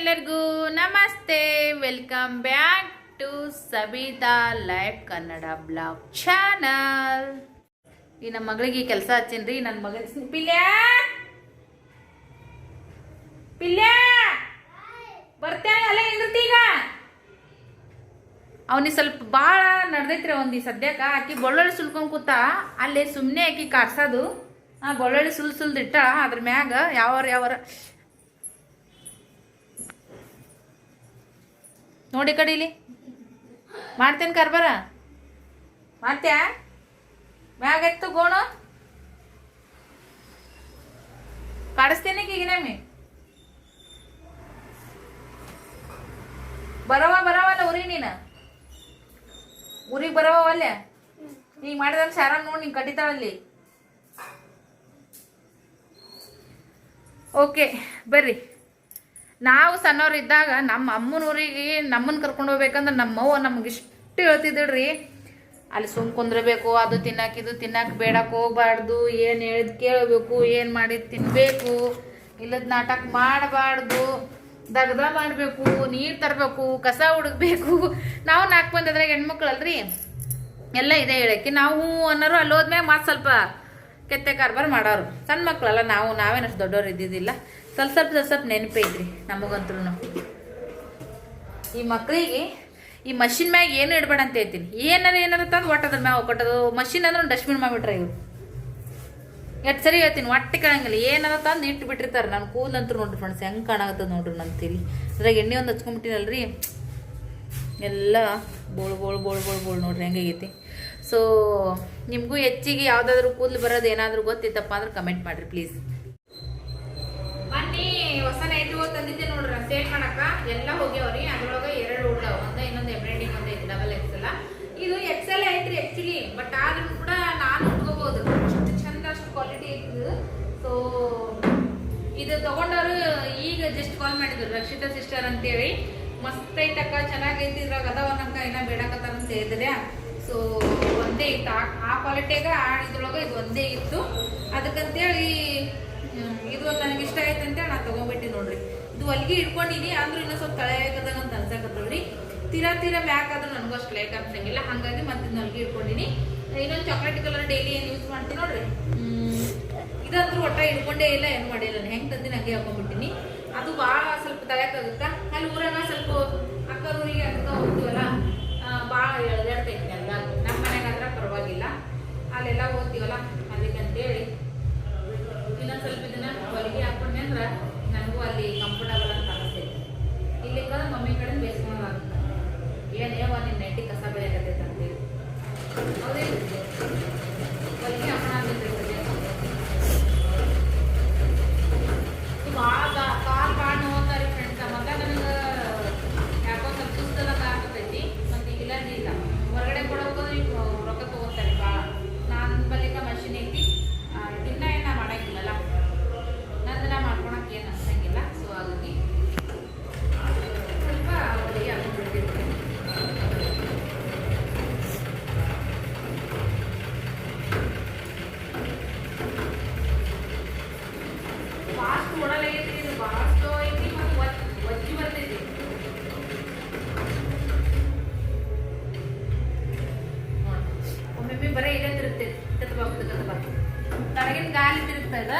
ಎಲ್ಲರಿಗೂ ನಮಸ್ತೆ. Welcome back to Sabitha life Kannada blog channel. ಈ ನಮ್ಮ ಮಗಳಿಗೆ ಕೆಲಸ ಹಚ್ಚೀನ್ರಿ ನನ್ನ ಮಗನ ಪಿಲ್ಯಾ? ಪಿಲ್ಯಾ? ಬರ್ತೇನೆ ಅಲ್ಲೇ ನಿಂದಿರ್ತಿ ಈಗ? ಅವನಿಗೆ ಸ್ವಲ್ಪ ಭಾಳ ನಡ್ದೈತ್ರಿ ಈ ಸದ್ಯಕ್ಕೆ. ಆಕಿ ಬೊಳ್ಳೊಳ್ಳಿ ಸುಲ್ಕೊಂಡ್ ಕೂತ, ಅಲ್ಲಿ ಸುಮ್ಮನೆ ಆಕಿ ಕಾಡ್ಸೋದು. ಆ ಬೊಳ್ಳೊಳ್ಳಿ ಸುಲ್ ಸುಲ್ದಿಟ್ಟ ಅದ್ರ ಮ್ಯಾಗ ಯಾವ್ರ ಯಾವಾರ ನೋಡಿ ಕಡೀಲಿ. ಮಾಡ್ತೇನೆ ಕರ್ಬರ? ಮಾಡ್ತ್ಯಾ? ಮ್ಯಾಗ ಎತ್ತು ಗೋಣು? ಕಾಡಿಸ್ತೇನೆ ಈಗ ನಮ್ಮಿ ಬರವ ಬರವಲ್ಲ ಊರಿ ನೀನು? ಊರಿಗೆ ಬರವ ಈಗ ಮಾಡಿದಂಗೆ ಶಾರ ನೋಡಿ ನೀನು ಕಟ್ಟಿತಾಳಲ್ಲಿ. ಓಕೆ, ಬರ್ರಿ. ನಾವು ಸಣ್ಣವ್ರಿದ್ದಾಗ ನಮ್ಮ ಅಮ್ಮನ ಊರಿಗೆ ನಮ್ಮನ್ನ ಕರ್ಕೊಂಡು ಹೋಗ್ಬೇಕಂದ್ರೆ ನಮ್ಮವ್ವ ನಮ್ಗೆ ಇಷ್ಟು ಹೇಳ್ತಿದ್ದಳ್ರಿ. ಅಲ್ಲಿ ಸುಮ್ ಕುಂದ್ರಬೇಕು, ಅದು ತಿನ್ನಕ್ಕೆ ಇದು ತಿನ್ನಕ್ಕೆ ಬೇಡಕ್ಕೆ ಹೋಗ್ಬಾರ್ದು, ಏನು ಹೇಳಿದ್ ಕೇಳಬೇಕು, ಏನು ಮಾಡಿದ್ ತಿನ್ನಬೇಕು ಇಲ್ಲದ ನಾಟಕ ಮಾಡಬಾರ್ದು, ದಗ್ದ ಮಾಡಬೇಕು, ನೀರು ತರಬೇಕು, ಕಸ ಹುಡುಕ್ಬೇಕು. ನಾವು ನಾಲ್ಕು ಮಂದಿ ಅದ್ರಾಗ ಹೆಣ್ಮಕ್ಳಲ್ರಿ. ಎಲ್ಲ ಇದೆ ಹೇಳಕ್ಕೆ ನಾವು ಅನ್ನೋರು ಅಲ್ಲಿ ಹೋದ್ಮೇಲೆ ಮತ್ತೆ ಸ್ವಲ್ಪ ಕೆತ್ತೆ ಕಾರ್ಬಾರ್ ಮಾಡೋರು. ಸಣ್ಣ ಮಕ್ಕಳಲ್ಲ ನಾವು ನಾವೇನಷ್ಟು ದೊಡ್ಡವ್ರು ಇದ್ದಿದ್ದಿಲ್ಲ. ಸ್ವಲ್ಪ ಸ್ವಲ್ಪ ಸ್ವಲ್ಪ ಸ್ವಲ್ಪ ನೆನಪೈತ್ರಿ ನಮಗಂತೂ ಈ ಮಕ್ಕಳಿಗೆ ಈ ಮಷಿನ್ ಮ್ಯಾಗ ಏನು ಇಡಬೇಡ ಅಂತ ಹೇಳ್ತೀನಿ. ಏನಾರ ಏನಾರ ತಂದು ಒಟ್ಟು ಮ್ಯಾಗ ಕೊಟ್ಟದು ಮಷಿನ್ ಅಂದ್ರೆ ಡಸ್ಟ್ಬಿನ್ ಮಾಡಿಬಿಟ್ರೆ ಇವ್ರು. ಎಷ್ಟು ಸರಿ ಹೇಳ್ತೀನಿ, ಒಟ್ಟೆ ಕಾಣಂಗಿಲ್ಲ ಏನಾರ ತಂದು ಇಟ್ಟು ಬಿಟ್ಟಿರ್ತಾರೆ. ನಾನು ಕೂದಲಂತೂ ನೋಡ್ರಿ ಫ್ರೆಂಡ್ಸ್ ಹೆಂಗೆ ಕಾಣಾಗತ್ತದ ನೋಡ್ರಿ ನನ್ನ ತಿರಿ ಅದ್ರಾಗ ಎಣ್ಣೆ ಒಂದು ಹಚ್ಕೊಂಡ್ಬಿಟ್ಟಿನಲ್ರಿ ಎಲ್ಲ ಬೋಳು ಬೋಳು ಬೋಳು ಬೋಳು ಬೋಳು ನೋಡ್ರಿ ಹೆಂಗಾಗೈತಿ ಸೊ ನಿಮಗೂ ಹೆಚ್ಚಿಗೆ ಯಾವುದಾದ್ರೂ ಕೂದಲು ಬರೋದು ಏನಾದರೂ ಗೊತ್ತಿತ್ತಪ್ಪ ಅಂದ್ರೆ ಕಮೆಂಟ್ ಮಾಡಿರಿ ಪ್ಲೀಸ್ ಹೊಸ ನೈಟ್ಗಳು ತಂದಿದ್ದೆ ನೋಡ್ರಿ ಸೇಲ್ ಮಾಡಕ ಎಲ್ಲ ಹೋಗ್ಯಾವ್ರಿ. ಅದ್ರೊಳಗೆ ಎರಡು ಉಳ್ದಾವ ಒಂದೇ ಇನ್ನೊಂದು ಎಂಬ್ರಾಯ್ಡಿಂಗ್ ಒಂದು ಐತಿ ಡಬಲ್ ಎಕ್ಸೆಲ್ ಇದು ಎಕ್ಸೆಲ್ ಐತ್ರಿ ಆಕ್ಚುಲಿ ಬಟ್ ಆದ್ರೂ ಕೂಡ ನಾನು ಉಟ್ಕೋಬಹುದು ಅಷ್ಟು ಚಂದ, ಅಷ್ಟು ಕ್ವಾಲಿಟಿ ಐತಿ ಸೊ ಇದು ತಗೊಂಡವರು ಈಗ ಜಸ್ಟ್ ಕಾಲ್ ಮಾಡಿದ್ರು, ರಕ್ಷಿತಾ ಸಿಸ್ಟರ್ ಅಂತೇಳಿ. ಮಸ್ತ್ ಐತಕ್ಕ, ಚೆನ್ನಾಗೈತಿ ಇದ್ರಾಗ ಅದಾವ ನಂಗ ಏನ ಬೇಡಕತ್ತಾರ ಅಂತ ಹೇಳಿದ್ರೆ. ಸೊ ಒಂದೇ ಇತ್ತು. ಆ- ಕ್ವಾಲಿಟಿಯಾಗ ಆ ಇದು ಒಂದೇ ಇತ್ತು. ಅದಕ್ಕಂತೇಳಿ ಇದು ನನಗೆ ಇಷ್ಟ ಆಯ್ತು ಅಂತ ನಾನು ತಗೊಂಡ್ಬಿಟ್ಟಿ ನೋಡ್ರಿ. ಇದು ಹೊಲಿಗೆ ಇಟ್ಕೊಂಡಿನಿ ಅಂದ್ರೂ ಇನ್ನೂ ಸ್ವಲ್ಪ ತಳೆಯಾಗದಾಗ ಅಂತ ಅನ್ಸಕತ್ತದ್ರಿ ತೀರಾ ತೀರಾ ಬ್ಯಾಕ್ ಆದ್ರೂ ನನಗೂ ಅಷ್ಟು ಲೈಕ್ ಅನ್ಸಂಗಿಲ್ಲ ಹಾಗಾಗಿ ಮತ್ತೆ ಇದನ್ನ ಹೊಲಿಗೆ ಇಟ್ಕೊಂಡಿನಿ ಇನ್ನೊಂದು ಚಾಕ್ಲೇಟ್ ಕಲರ್ ಡೈಲಿ ಏನು ಯೂಸ್ ಮಾಡ್ತೀನಿ ನೋಡ್ರಿ? ಇದಂದ್ರೂ ಒಟ್ಟ ಇಟ್ಕೊಂಡೇ ಇಲ್ಲ, ಏನು ಮಾಡಿಲ್ಲ ನಾನು. ಹೆಂಗೆ ತಂದಿನ ಹಂಗೆ ಹಾಕೊಂಡ್ಬಿಟ್ಟಿನಿ. ಅದು ಭಾಳ ಸ್ವಲ್ಪ ತಲೆಕಾಗುತ್ತಾ ಅಲ್ಲಿ ಊರಾಗ ಸ್ವಲ್ಪ ಅಕ್ಕ ಊರಿಗೆ ಅಂತ ಹೋಗ್ತೀವಲ್ಲ ಭಾಳ ಎಳ್ದಾಡ್ತೈತಿ ಅಲ್ಲ ನಮ್ಮ ಮನೆಗಾದ್ರೆ ಪರವಾಗಿಲ್ಲ. ಅಲ್ಲೆಲ್ಲ ಹೋಗ್ತೀವಲ್ಲ? ಇನ್ನೊಂದು ಸ್ವಲ್ಪ ದಿನ ಹೊಲಿಗೆ ಹಾಕೊಂಡೆ ಅಂದ್ರೆ ನನಗೂ ಅಲ್ಲಿ ಕಂಫರ್ಟಬಲ್ ಅಂತ ಅನಿಸ್ತೈತೆ ಇಲ್ಲಿ ಕಡೆ ಮಮ್ಮಿ ಕಡೆ ಬೇಸ್ಕೊಂಡು ಏನು ಯಾವ ನಿನ್ನ ನೆಟ್ಟಿ ಕಸ ಬೆಳೆಯಕತ್ತೈತೆ ಅಂತೇಳಿ. ಹೌದೇ ಹೊಲಿಗೆ ಹಾಕೋಣ ಅಂತಿದ್ರಿ ಭಾಳ ಕಾಲ್ ಭಾಳ ನೋಡ್ತಾರೆ ಫ್ರೆಂಡ್ಸ್ ಮೊದಲ ನನಗೆ ಯಾಕೋ ಸ್ವಲ್ಪ ಸುಸ್ತದ ಆಗ್ತೈತಿ ಮತ್ತು ಈಗಿಲ್ಲ ಇಲ್ಲ ಹೊರಗಡೆ ಕೊಡೋಕೆ ಈಗ ರೊಕ್ಕ ತೊಗೋತಾರೆ ಭಾಳ ನಾನು ಬಳಿಕ ಮಷಿನ್ ಐತಿ ಆ, ದಿನ ಏನು ನಾ ಮಾಡಂಗಿಲ್ಲಲ್ಲ ನಂದು ನಾ ಮಾಡ್ಕೊಳಕ್ಕೆ ಏನು ಅನ್ಸಂಗಿಲ್ಲ ಸೊ ಹಾಗಾಗಿ ಸ್ವಲ್ಪ ಹೊಲಿಗೆ ಹಾಕೊಂಡ್ಬಿಡ್ತಿರ್ತೀನಿ ಫಾಸ್ಟ್ ಓಡಲಾಗೈತಿ ಇದು ಭಾಳ ಸ್ಲೋ ಐತಿ ಮತ್ತು ಒಜ್ಜಿ ಬರ್ತೈತಿ ನೋಡ್. ಒಮ್ಮೊಮ್ಮೆ ಬರೀ ಇದೇ ತಿರುಗ್ತೈತಿ ಕತ್ ಬಾಗ್ದು ಕತ್ ಬಾಗ್ದು. ತಳಗಿನ ಗಾಲಿ ತಿರುಗ್ತಾ ಇದ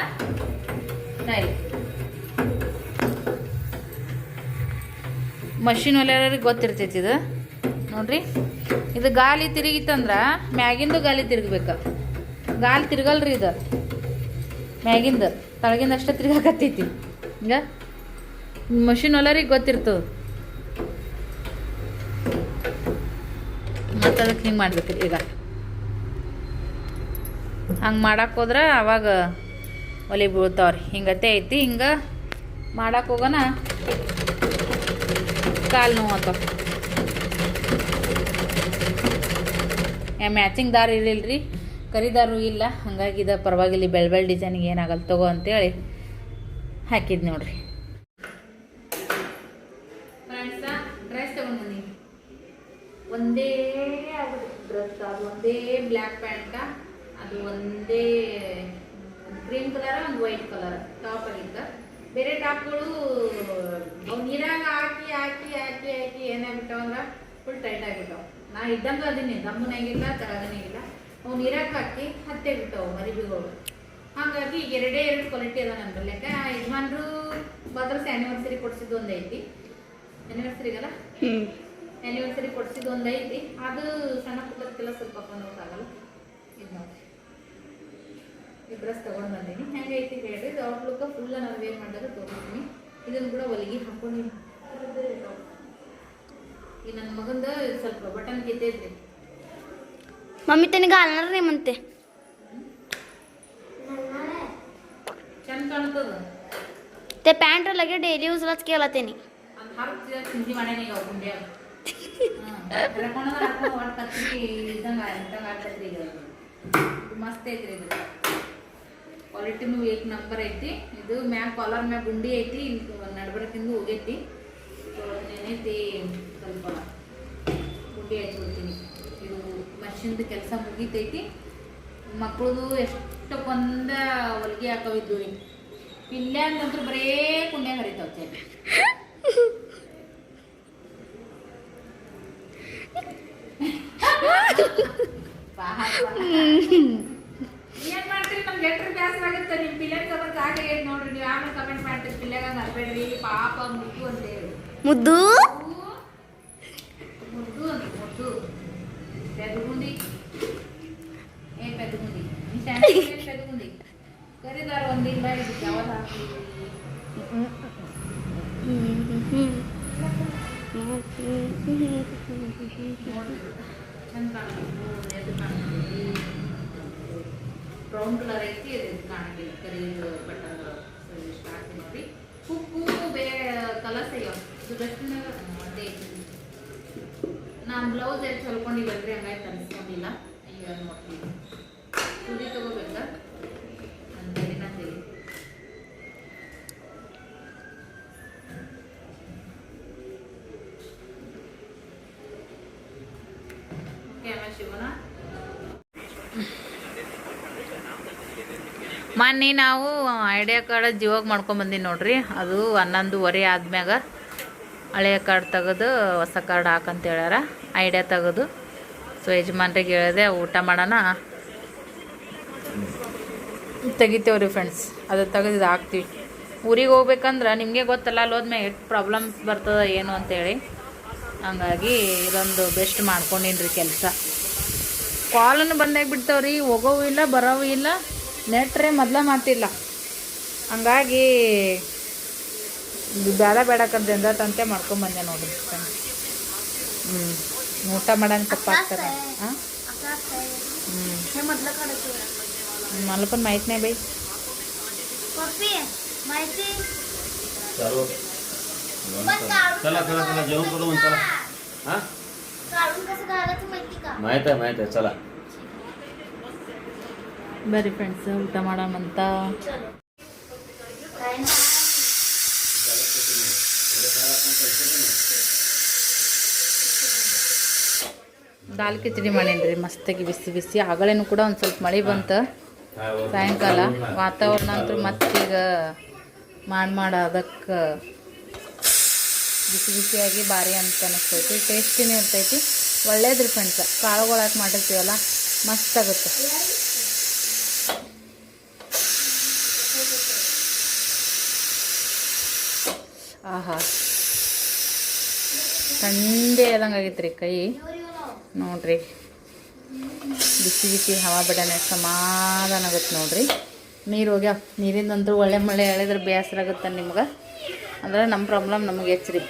ಮಷಿನ್ ಹೊಲಿಯೋರಿಗೆ ಗೊತ್ತಿರ್ತೈತಿ ಇದು? ನೋಡ್ರಿ. ಇದು ಗಾಲಿ ತಿರುಗಿತ್ತಂದ್ರೆ ಮ್ಯಾಗಿಂದು ಗಾಲಿ ತಿರುಗಬೇಕು. ಗಾಲಿ ತಿರುಗಲ್ರಿ ಇದು. ಮ್ಯಾಗಿಂದು. ತಳಗಿಂದ ಅಷ್ಟೇ ತಿರ್ಗಾಕತ್ತೈತಿ. ಹಿಂಗ? ಮಷಿನ್ ಹೊಲರಿಗೆ ಗೊತ್ತಿರ್ತದೆ ಮತ್ತು ಅದಕ್ಕೆ ಹಿಂಗೆ ಮಾಡ್ಬೇಕ್ರಿ ಈಗ. ಹಂಗೆ ಮಾಡಕ್ಕೆ ಹೋದ್ರೆ ಅವಾಗ ಒಲೆ ಬೀಳ್ತಾವ್ರಿ. ಹಿಂಗತೆ ಐತಿ. ಹಿಂಗೆ ಮಾಡಕ್ಕೆ ಹೋಗೋಣ. ಕಾಲು ನೋವು ಅಂತ ಮ್ಯಾಚಿಂಗ್ ದಾರ ಇರಲಿಲ್ಲ ಕರಿದಾರು ಇಲ್ಲ. ಹಂಗಾಗಿ ಇದು ಪರವಾಗಿಲ್ಲ. ಬೆಳ್ ಬೆಳ್ ಡಿಸೈನ್ಗೆ ಏನಾಗಲ್ಲ ತಗೋ ಅಂತೇಳಿ ಹಾಕಿದ್ ನೋಡ್ರಿ. ಡ್ರೆಸ್ ತಗೊಂಡ್ಬಂದಿ ಒಂದೇ ಡ್ರೆಸ್ ಅದು ಒಂದೇ ಬ್ಲ್ಯಾಕ್ ಪ್ಯಾಂಟ ಅದು ಒಂದೇ ಗ್ರೀನ್ ಕಲರ್ ಒಂದು ವೈಟ್ ಕಲರ್ ಟಾಪ್ ಆಗಿದ್ದ ಬೇರೆ ಟಾಪ್ಗಳು ನೀರಾಗ ಹಾಕಿ ಹಾಕಿ ಹಾಕಿ ಹಾಕಿ ಏನಾಗ್ಬಿಟ್ಟವಂದ್ರೆ ಫುಲ್ ಟೈಟ್ ಆಗಿಬಿಟ್ಟವು. ನಾ ಇದ್ದಂಗೆ ಅದನ್ನೇ ದಮ್ಮನಾಗಿಲ್ಲ ತರಗನಾಗಿಲ್ಲ ಅವು ನೀರಾಗ ಹಾಕಿ ಹತ್ತೆ ಬಿಟ್ಟವು ಮರಿಬಿಗಳು. ಹಾಗಾಗಿ ಈಗ ಎರಡೇ ಎರಡು ಕ್ವಾಲಿಟಿ ಅದ ನನ್ನ ಬಲ್ಯಾಕ ಯಜಮಾನ್ರು ಬದರ್ಸ್ ಆ್ಯನಿವರ್ಸರಿ ಕೊಡಿಸಿದ್ದು ಒಂದೈತಿ ಐತಿ. ಆ್ಯನಿವರ್ಸರಿಗಲ್ಲ ಆ್ಯನಿವರ್ಸರಿ ಕೊಡಿಸಿದ್ದು ಒಂದೈತಿ ಅದು ಸಣ್ಣ ಪುಟ್ಟದಕ್ಕೆಲ್ಲ ಸ್ವಲ್ಪ ಹಾಕೊಂಡು ಹೋಗಕ್ಕಾಗಲ್ಲ ಇದು ನೋಡಿ ಈ ಡ್ರೆಸ್ ತಗೊಂಡು ಬಂದೀನಿ ಹೆಂಗೈತಿ ಹೇಳ್ರಿ ಇದು ಔಟ್ಲುಕ್ ಫುಲ್ ನಾನು ವೇರ್ ಮಾಡಿದಾಗ ತಗೊಂಡಿನಿ ಇದನ್ನು ಕೂಡ ಹೊಲಿಗೆ ಹಾಕೊಂಡಿನಿ ಈ ನನ್ನ ಮಗಂದ ಸ್ವಲ್ಪ ಬಟನ್ ಕಿತ್ತೈತ್ರಿ मम्मी त्याने घालणार नाही म्हणते ಚಂದ ಕಾಣ್ತದ ते पॅन्ट लगे डेली यूजलाच केला त्याने ಅದು ಹರಿದ ಚಿಂತೆ ಮಾಡ್ಯಾನ ಈಗ ಗುಂಡ್ಯಾಗ ಹಾಕೊಂಡು ಹಾಕೊಂಡು ಒಟ್ಟು ಕತ್ತಿ ಇದ್ದಂಗೆ ಇದ್ದಂಗೆ ಆಗ್ತೈತ್ರಿ ಈಗ ಅದು. ಇದು ಮಸ್ತ್ ಐತ್ರಿ ಇದು ಕ್ವಾಲಿಟಿನೂ ಏಕ್ ನಂಬರ್ ಐತಿ. ಇದು ಮ್ಯಾಗ ಕಾಲರ್ ಮ್ಯಾಗ ಗುಂಡಿ ಐತಿ ನಡ್ಬರ್ಕಿಂದ ಹೋಗೈತಿ. ಸೊ ಏನೈತಿ ಸ್ವಲ್ಪ ಗುಂಡಿ ಹಚ್ಬಿಡ್ತೀನಿ. ಇದು ಮಷಿನ್ದು ಕೆಲಸ ಮುಗೀತೈತಿ. ಮಕ್ಕಳದು ಎಷ್ಟಕ್ಕೊಂದ ಹೊಲಿಗೆ ಹಾಕವಿದ್ದು ಇಲ್ಲ ಅಂತಂದ್ರೆ ಬರೇ ಕುಂಡೆ ಹರಿತಾವ ಚೇನ್ ಏನ್ ಕಾಣ್ತೀವಿ ಬ್ರೌನ್ ಕಲರ್ ಐತಿ ಅದು ಎದ್ದು ಕಾಣಂಗಿಲ್ಲ ಕರೀದು ಬಟನ್ ಇಷ್ಟ ಹಾಕಿ ನೋಡಿ ಉಪ್ಪು ಬೇರೆ ಕಲರ್ಸ್ ಅಯ್ಯೋ ನಾನು ಬ್ಲೌಸ್ ಹಂಗಾಗಿ ತರಿಸ್ಕೊಂಡಿಲ್ಲ. ನೋಡ್ತೀನಿ. ತಗೋಬೇಕಾ? ಮೊನ್ನೆ ನಾವು ಐಡಿಯಾ ಕಾರ್ಡ್ ಜಿಯೋಗೆ ಮಾಡ್ಕೊಂಬಂದಿನಿ ನೋಡ್ರಿ. ಅದು ಹನ್ನೊಂದುವರೆ ಆದ್ಮ್ಯಾಗ ಹಳೆಯ ಕಾರ್ಡ್ ತೆಗೆದು ಹೊಸ ಕಾರ್ಡ್ ಹಾಕಂತ ಹೇಳ್ಯಾರ. ಐಡಿಯಾ ತೆಗೆದು. ಸೊ ಯಜಮಾನ್ರಿಗೆ ಹೇಳಿದೆ, ಊಟ ಮಾಡೋಣ. ತೆಗಿತೇವ್ರಿ ಫ್ರೆಂಡ್ಸ್ ಅದು ತೆಗೆದು ಹಾಕ್ತೀವಿ. ಊರಿಗೆ ಹೋಗ್ಬೇಕಂದ್ರೆ ನಿಮಗೆ ಗೊತ್ತಲ್ಲ, ಅಲ್ಲಿ ಹೋದ್ಮೇಲೆ ಎಷ್ಟು ಪ್ರಾಬ್ಲಮ್ಸ್ ಬರ್ತದೆ, ಏನು ಅಂತೇಳಿ ಹಂಗಾಗಿ ಇದೊಂದು ಬೆಸ್ಟ್ ಮಾಡ್ಕೊಂಡಿನ್ರಿ ಕೆಲಸ. ಕಾಲನ್ನು ಬಂದಾಗ ಬಿಡ್ತಾವ್ರಿ, ಹೋಗೋವು ಇಲ್ಲ, ಬರೋವು ಇಲ್ಲ. ನೆಟ್ರೆ ಮೊದಲ ಮಾತಿಲ್ಲ. ಹಂಗಾಗಿ ಇದು ಬೇಡ ಬೇಡಕ್ಕಂತ ತಂತೆ ಮಾಡ್ಕೊಂಬಂದೆ ನೋಡ್ರಿ ಹ್ಞೂ ಊಟ ಮಾಡೋಣ ತಪ್ಪಾಗ್ತಾರೆ ಹಾಂ ಹ್ಞೂ हे मधलं काढायचं मला पण माहीत नाही बाई पप्पी माहिती चालू चला चला चला जेवण करू मग चला हा काढून कसं घालायचं माहिती का माहित आहे माहित आहे चला ಬರ್ರಿ ಫ್ರೆಂಡ್ಸ್ ಊಟ ಮಾಡೋಣಂತ काय नाही ದಾಲ್ ಕಿಚಡಿ ಮಾಡೀನಿ ಮಸ್ತಾಗಿ ಬಿಸಿ ಬಿಸಿ. ಆಗಳೇನು ಕೂಡ ಒಂದು ಸ್ವಲ್ಪ ಮಳೆ ಬಂತು. ಸಾಯಂಕಾಲ ವಾತಾವರಣ ಅಂತೂ ಮತ್ತೀಗ ಮಾಡಿ ಮಾಡ ಅದಕ್ಕೆ ಬಿಸಿ ಬಿಸಿಯಾಗಿ ಭಾರಿ ಅಂತ ಅನಿಸ್ತೈತಿ. ಟೇಸ್ಟಿನೇ ಇರ್ತೈತಿ. ಒಳ್ಳೇದ್ರಿ ಫ್ರೆಂಡ್ಸ್ ಕಾಳುಗಳು ಹಾಕಿ ಮಾಡಿರ್ತೀವಲ್ಲ ಮಸ್ತಾಗುತ್ತೆ ಆಹಾ. ಥಂಡಿ ಆದಂಗೆ ಆಗೈತೆ ರೀ ಕೈ. ನೋಡ್ರಿ. ಬಿಸಿ ಬಿಸಿ ಹವಾ ಬಿಡನೆ, ಸಮಾಧಾನ ಆಗುತ್ತೆ ನೋಡ್ರಿ. ನೀರು ಹೋಗ್ಯಾವ. ನೀರಿಂದಂತೂ ಒಳ್ಳೆ ಮಳೆ ಎಳೆದ್ರೆ ಬೇಸರ ಆಗುತ್ತೆ ನಿಮ್ಗೆ. ಅಂದ್ರೆ ನಮ್ಮ ಪ್ರಾಬ್ಲಮ್ ನಮಗೆ ಹೆಚ್ಚ್ರಿ.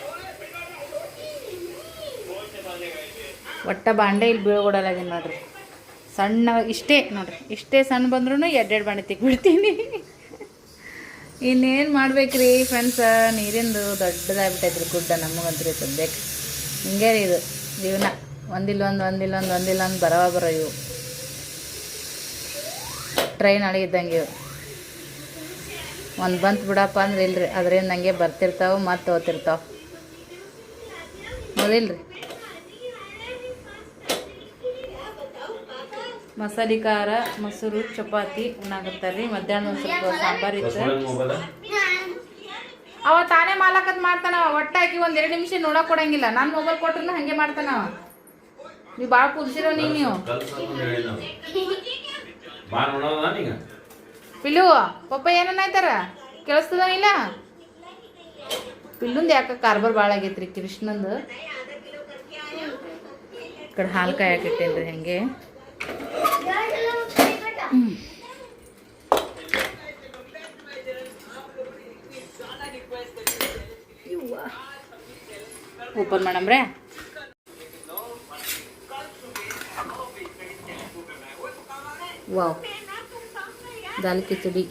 ಒಟ್ಟ ಬಾಂಡೆ ಇಲ್ಲಿ ಬೀಳ್ಕೊಡಲಾಗಿನ್ ನೋಡ್ರಿ. ಸಣ್ಣ ಇಷ್ಟೇ ನೋಡ್ರಿ. ಇಷ್ಟೇ ಸಣ್ಣ ಬಂದ್ರೂ ಎರಡೆರಡು ಬಾಂಡೆ ತೆಗ್ಬಿಡ್ತೀನಿ ಇನ್ನೇನು ಮಾಡ್ಬೇಕ್ರಿ ಫ್ರೆಂಡ್ಸ ನೀರಿಂದು ದೊಡ್ಡದಾಗ್ಬಿಟ್ಟೈತ್ರಿ ಗುಡ್ಡ ನಮಗಂತ್ರಿ ಸದ್ಯಕ್ಕೆ. ಹಿಂಗೆ ರೀ ಇದು ಜೀವನ. ಒಂದಿಲ್ಲ ಒಂದು ಒಂದಿಲ್ಲ ಒಂದು ಒಂದಿಲ್ಲ ಒಂದು ಬರವ ಬರೋ ಇವು. ಟ್ರೈನ್ ಅಳಿ ಇದ್ದಂಗೆ ಇವು. ಒಂದು ಬಂತು ಬಿಡಪ್ಪ ಅಂದ್ರೆ ಇಲ್ರಿ, ಅದರಿಂದ ನನಗೆ ಬರ್ತಿರ್ತಾವೆ ಮತ್ತೆ ಓದ್ತಿರ್ತಾವೆ ಹೌದಿಲ್ರಿ ಮಸಾಲೆ ಖಾರ ಮೊಸರು, ಚಪಾತಿ ಉಣ್ಣಾಕತ್ತಾರ. ರೀ ಮಧ್ಯಾಹ್ನ ಒಂದು ಸ್ವಲ್ಪ ಸಾಂಬಾರು ಇತ್ತು. ಅವ ತಾನೇ ಮಾಲಕತ್ ಮಾಡ್ತಾನ ಒಟ್ಟಾಕಿ ಒಂದ್ ಎರಡು ನಿಮಿಷ ನೋಡಕ್ ಕೊಡಂಗಿಲ್ಲ. ನನ್ನ ಮೊಬೈಲ್ ಕೊಟ್ರು ಹಂಗೆ ಮಾಡ್ತಾನ ಅವ. ನೀವು ಭಾಳ ಕುಲ್ಸಿರೋ ನೀ ನೀವು. ಪಿಲ್ಲು, ಪಪ್ಪ ಏನನ್ನಾಯ್ತಾರ ಕೇಳಿಸ್ತದ ಇಲ್ಲ? ಪಿಲ್ಲುಂದು ಯಾಕ ಕಾರ್ಬಾರ್ ಭಾಳ ಆಗೈತ್ರಿ ಕೃಷ್ಣಂದು? ಕಡೆ ಹಾಲು ಹಂಗೆ. ಹೆಂಗೆ ಓಪನ್ ಮಾಡಮ್ರೆ ವಾವ್ ದಾಲ್ ಕಿಚಡಿ.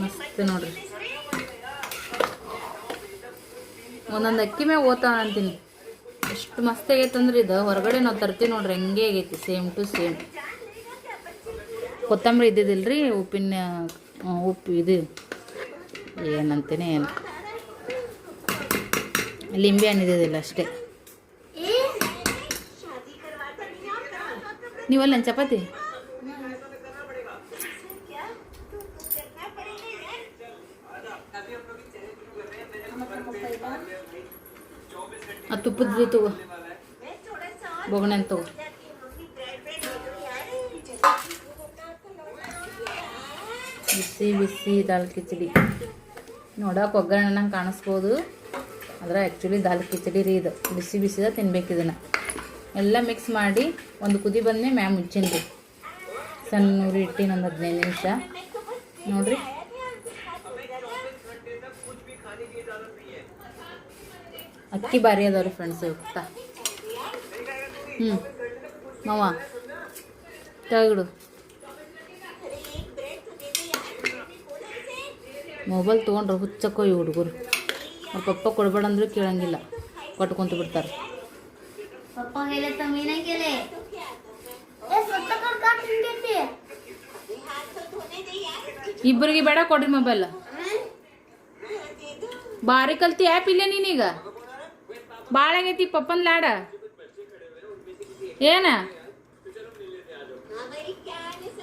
ಮಸ್ತ್ ನೋಡ್ರಿ. ಒಂದೊಂದು ಅಕ್ಕಿ ಮ್ಯಾಗ ಓದ್ತಾವ ಅಂತೀನಿ. ಎಷ್ಟು ಮಸ್ತ್ ಆಗೈತೆ ಅಂದ್ರೆ ಇದು. ಹೊರಗಡೆ ನಾವು ತರ್ತೀವಿ ನೋಡ್ರಿ, ಹಂಗೆ ಆಗೈತಿ. ಸೇಮ್ ಟು ಸೇಮ್ ಕೊತ್ತಂಬರಿ ಇದ್ದಿದ್ದಿಲ್ರಿ, ಉಪ್ಪಿನ, ಉಪ್ಪು ಇದು. ಏನಂತೇನೆ ಏನು? ಲಿಂಬೆ ಹಣ್ಣು ಇದ್ದಿದ್ದಿಲ್ಲ ಅಷ್ಟೇ. ನೀವಲ್ಲ ಚಪಾತಿ? ಆ ತುಪ್ಪದ ತಗೋ. ಬೊಗಣೆ ತಗೋ. ಬಿಸಿ ಬಿಸಿ ದಾಲ್ ಕಿಚಡಿ. ನೋಡಕ್ಕೆ ಒಗ್ಗರಣೆನಂಗೆ ಕಾಣಿಸ್ಬೋದು. ಆದ್ರೆ ಆ್ಯಕ್ಚುಲಿ ದಾಲ್ ಕಿಚಡಿ ರೀ ಇದು. ಬಿಸಿ ಬಿಸಿದ ತಿನ್ಬೇಕು ಇದನ್ನು. ಎಲ್ಲ ಮಿಕ್ಸ್ ಮಾಡಿ ಒಂದು ಕುದಿ ಬಂದ್ಮೇ ಮ್ಯಾಮ್ ಮುಚ್ಚಿನ್ರಿ ಸಣ್ಣ ಉರಿ ಇಟ್ಟಿನ ಒಂದು ಹದಿನೈದು ನಿಮಿಷ. ನೋಡ್ರಿ. ಅಕ್ಕಿ ಭಾರಿ ಅದಾವ್ರಿ ಫ್ರೆಂಡ್ಸ್ ಹ್ಞೂ ಮಾವ. ತೆಗಿಡು ಮೊಬೈಲ್ ತೊಗೊಂಡ್ರೆ ಹುಚ್ಚಕ್ಕೋ ಈ ಹುಡುಗರು. ಅವ್ರ ಪಪ್ಪ ಕೊಡಬೇಡ ಅಂದ್ರೆ ಕೇಳಂಗಿಲ್ಲ. ಕೊಟ್ಕೊಂತ ಬಿಡ್ತಾರೆ. ಇಬ್ಬರಿಗೆ ಬೇಡ ಕೊಡ್ರಿ ಮೊಬೈಲ್ ಭಾರಿ ಕಲ್ತಿ ಆ್ಯಪ್ ಇಲ್ಲ ನೀನೀಗ? ಭಾಳ ಆಗೈತಿ ಪಪ್ಪನ ಲಾಡ. ಏನ?